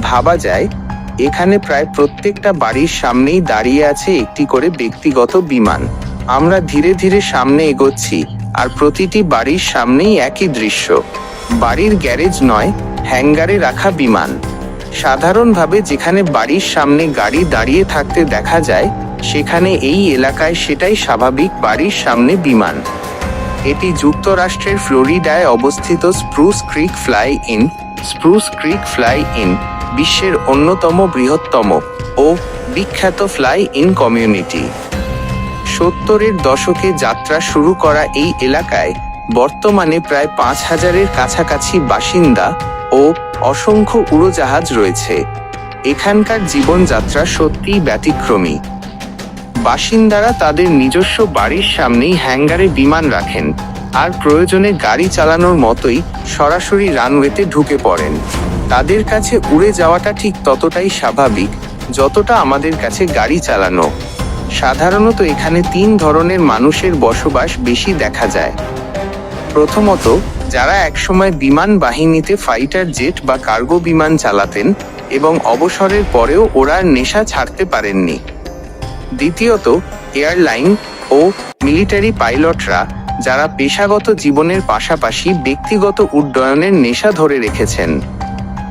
ভাবা যায়, এখানে প্রায় প্রত্যেকটা বাড়ির সামনেই দাঁড়িয়ে আছে একটি করে ব্যক্তিগত বিমান। আমরা ধীরে ধীরে সামনে এগোচ্ছি, আর প্রতিটি বাড়ির সামনেই একই দৃশ্য। বাড়ির গ্যারেজ নয়, হ্যাঙ্গারে রাখা বিমান। সাধারণভাবে যেখানে বাড়ির সামনে গাড়ি দাঁড়িয়ে থাকতে দেখা যায়, সেখানে এই এলাকায় সেটাই স্বাভাবিক বাড়ির সামনে বিমান। এটি যুক্তরাষ্ট্রের ফ্লোরিডায় অবস্থিত Spruce Creek Fly In, Spruce Creek Fly In. বিশ্বের অন্যতম বৃহত্তম ও বিখ্যাত ফ্লাই ইন কমিউনিটি। সত্তরের দশকে যাত্রা শুরু করা এই এলাকায় বর্তমানে প্রায় পাঁচ হাজারের কাছাকাছি বাসিন্দা ও অসংখ্য উড়োজাহাজ রয়েছে। এখানকার জীবনযাত্রা সত্যিই ব্যতিক্রমী। বাসিন্দারা তাদের নিজস্ব বাড়ির সামনেই হ্যাঙ্গারে বিমান রাখেন আর প্রয়োজনে গাড়ি চালানোর মতোই সরাসরি রানওয়েতে ঢুকে পড়েন। তাদের কাছে উড়ে যাওয়াটা ঠিক ততটাই স্বাভাবিক যতটা আমাদের কাছে গাড়ি চালানো। সাধারণত এখানে তিন ধরনের মানুষের বসবাস বেশি দেখা যায়। প্রথমত, যারা একসময় বিমান বাহিনীতে ফাইটার জেট বা কার্গো বিমান চালাতেন এবং অবসরের পরেও ওরা নেশা ছাড়তে পারেননি। দ্বিতীয়ত এয়ারলাইন ও মিলিটারি পাইলটরা যারা পেশাগত জীবনের পাশাপাশি ব্যক্তিগত উড্ডয়নের নেশা ধরে রেখেছেন।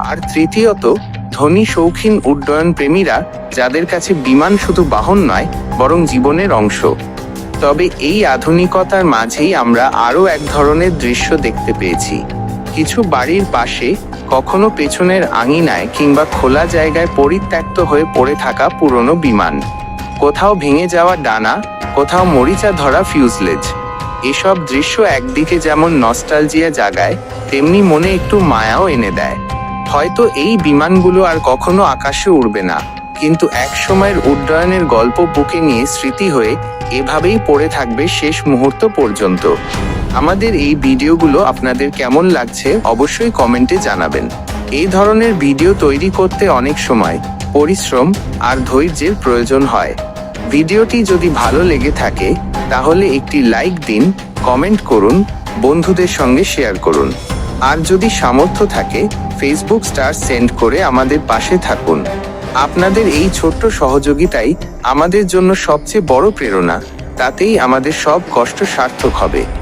আর তৃতীয়ত, ধনী শৌখিন উড্ডয়ন প্রেমীরা যাদের কাছে বিমান শুধু বাহন নয়, বরং জীবনের অংশ। তবে এই আধুনিকতার মাঝেই আমরা আরও এক ধরনের দৃশ্য দেখতে পেয়েছি। কিছু বাড়ির পাশে, কখনো পেছনের আঙিনায় কিংবা খোলা জায়গায় পরিত্যক্ত হয়ে পড়ে থাকা পুরনো বিমান। কোথাও ভেঙে যাওয়া ডানা, কোথাও মরিচা ধরা ফিউজলেজ। এসব দৃশ্য একদিকে যেমন নস্টালজিয়া জাগায়, তেমনি মনে একটু মায়াও এনে দেয়। হয়তো এই বিমানগুলো আর কখনো আকাশে উড়বে না। কিন্তু এক সময়ের উড্ডয়নের গল্প বুকে নিয়ে স্মৃতি হয়ে এভাবেই পড়ে থাকবে শেষ মুহূর্ত পর্যন্ত। আমাদের এই ভিডিওগুলো আপনাদের কেমন লাগছে অবশ্যই কমেন্টে জানাবেন। এই ধরনের ভিডিও তৈরি করতে অনেক সময়, পরিশ্রম আর ধৈর্যের প্রয়োজন হয়। ভিডিওটি যদি ভালো লেগে থাকে, তাহলে একটি লাইক দিন, কমেন্ট করুন, বন্ধুদের সঙ্গে শেয়ার করুন। আর যদি সামর্থ্য থাকে ফেসবুক স্টার সেন্ড করে আমাদের পাশে থাকুন। আপনাদের এই ছোট্ট সহযোগিতাই আমাদের জন্য সবচেয়ে বড় প্রেরণা। তাতেই আমাদের সব কষ্ট সার্থক হবে।